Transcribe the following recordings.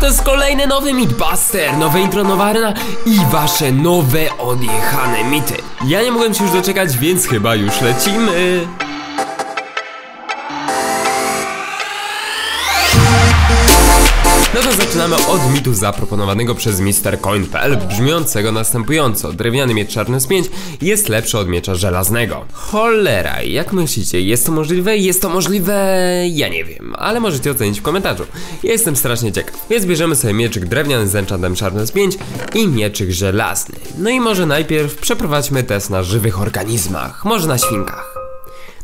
To jest kolejny nowy Meatbuster, nowe intro, nowa arena i wasze nowe odjechane mity. Ja nie mogłem się już doczekać, więc chyba już lecimy. No to zaczynamy od mitu zaproponowanego przez MrCoin.pl brzmiącego następująco. Drewniany miecz czarny z 5 jest lepszy od miecza żelaznego. Cholera, jak myślicie, jest to możliwe? Jest to możliwe? Ja nie wiem, ale możecie ocenić w komentarzu. Jestem strasznie ciekaw. Więc bierzemy sobie mieczyk drewniany z enchantem czarny z 5 i mieczyk żelazny. No i może najpierw przeprowadźmy test na żywych organizmach, może na świnkach.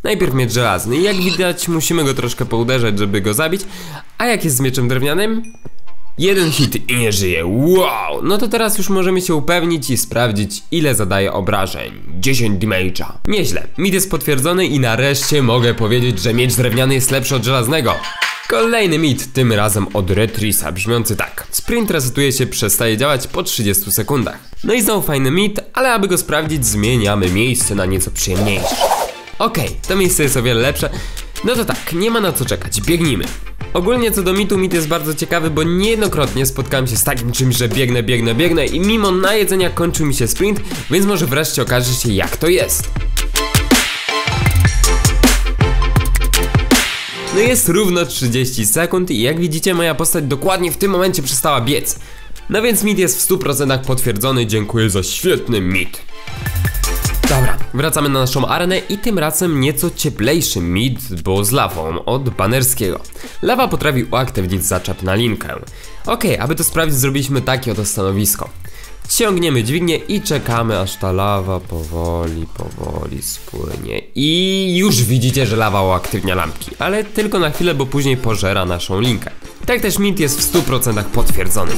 Najpierw miecz żelazny i jak widać musimy go troszkę pouderzać, żeby go zabić, a jak jest z mieczem drewnianym? Jeden hit i nie żyje, wow! No to teraz już możemy się upewnić i sprawdzić ile zadaje obrażeń 10 damage'a Nieźle, mit jest potwierdzony i nareszcie mogę powiedzieć, że miecz drewniany jest lepszy od żelaznego Kolejny mit, tym razem od Retrisa, brzmiący tak. Sprint resetuje się, przestaje działać po 30 sekundach. No i znowu fajny mit, ale aby go sprawdzić zmieniamy miejsce na nieco przyjemniejsze. Okej, okay, to miejsce jest o wiele lepsze. No to tak, nie ma na co czekać, biegnijmy. Ogólnie co do mitu, mit jest bardzo ciekawy, bo niejednokrotnie spotkałem się z takim czymś, że biegnę, biegnę, biegnę i mimo najedzenia kończył mi się sprint, więc może wreszcie okaże się jak to jest. No jest równo 30 sekund i jak widzicie moja postać dokładnie w tym momencie przestała biec. No więc mit jest w 100% potwierdzony, dziękuję za świetny mit. Dobra, wracamy na naszą arenę i tym razem nieco cieplejszy mid, bo z lawą od Banerskiego. Lawa potrafi uaktywnić zaczep na linkę. Ok, aby to sprawdzić zrobiliśmy takie oto stanowisko. Ciągniemy dźwignię i czekamy aż ta lawa powoli, powoli spłynie. I już widzicie, że lawa uaktywnia lampki, ale tylko na chwilę, bo później pożera naszą linkę. Tak też mit jest w 100% potwierdzony.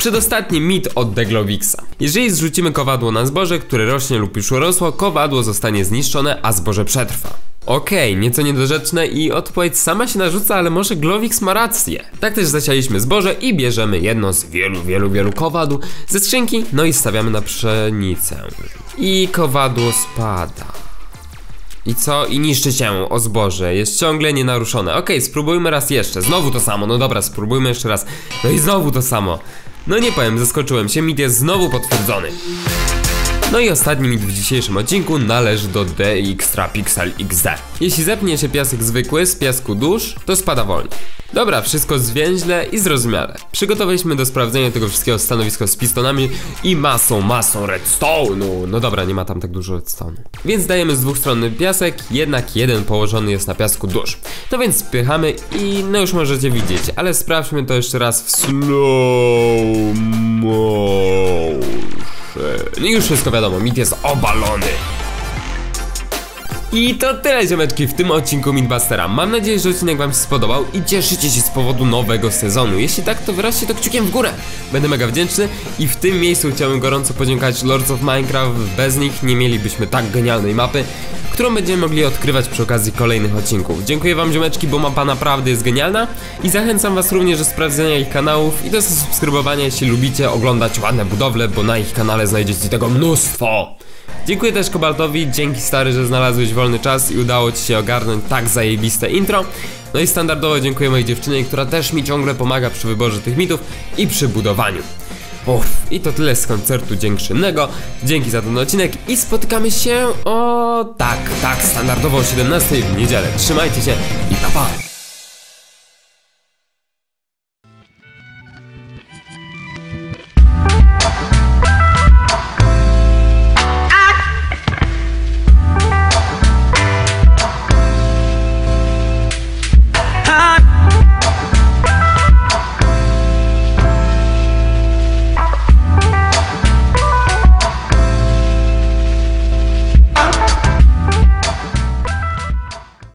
Przedostatni mit od Deglowixa. Jeżeli zrzucimy kowadło na zboże, które rośnie lub już urosło, kowadło zostanie zniszczone, a zboże przetrwa. Okej, okay, nieco niedorzeczne i odpowiedź sama się narzuca, ale może Glowix ma rację. Tak też zasialiśmy zboże i bierzemy jedno z wielu, wielu, wielu kowadł ze skrzynki, no i stawiamy na pszenicę. I kowadło spada. I co? I niszczy się o zboże. Jest ciągle nienaruszone. Okej, okay, spróbujmy raz jeszcze. Znowu to samo. No dobra, spróbujmy jeszcze raz. No i znowu to samo. No nie powiem, zaskoczyłem się, mit jest znowu potwierdzony. No i ostatni mit w dzisiejszym odcinku należy do DXtra Pixel XD. Jeśli zepnie się piasek zwykły z piasku dusz, to spada wolno. Dobra, wszystko zwięźle i zrozumiale. Przygotowaliśmy do sprawdzenia tego wszystkiego stanowisko z pistonami i masą, masą redstone'u. No dobra, nie ma tam tak dużo redstone'u. Więc dajemy z dwóch stron piasek, jednak jeden położony jest na piasku dusz. No więc spychamy i no już możecie widzieć, ale sprawdźmy to jeszcze raz w slow motion. No i już wszystko wiadomo, mit jest obalony. I to tyle ziomeczki w tym odcinku Midbustera. Mam nadzieję, że odcinek wam się spodobał i cieszycie się z powodu nowego sezonu. Jeśli tak, to wyraźcie to kciukiem w górę. Będę mega wdzięczny i w tym miejscu chciałbym gorąco podziękować Lords of Minecraft. Bez nich nie mielibyśmy tak genialnej mapy, którą będziemy mogli odkrywać przy okazji kolejnych odcinków. Dziękuję wam ziomeczki, bo mapa naprawdę jest genialna i zachęcam was również do sprawdzenia ich kanałów i do subskrybowania, jeśli lubicie oglądać ładne budowle, bo na ich kanale znajdziecie tego mnóstwo. Dziękuję też Kobaltowi, dzięki stary, że znalazłeś wolny czas i udało ci się ogarnąć tak zajebiste intro. No i standardowo dziękuję mojej dziewczynie, która też mi ciągle pomaga przy wyborze tych mitów i przy budowaniu. Uff, i to tyle z koncertu dziękczynnego. Dzięki za ten odcinek i spotykamy się o tak, tak, standardowo o 17 w niedzielę. Trzymajcie się i pa pa!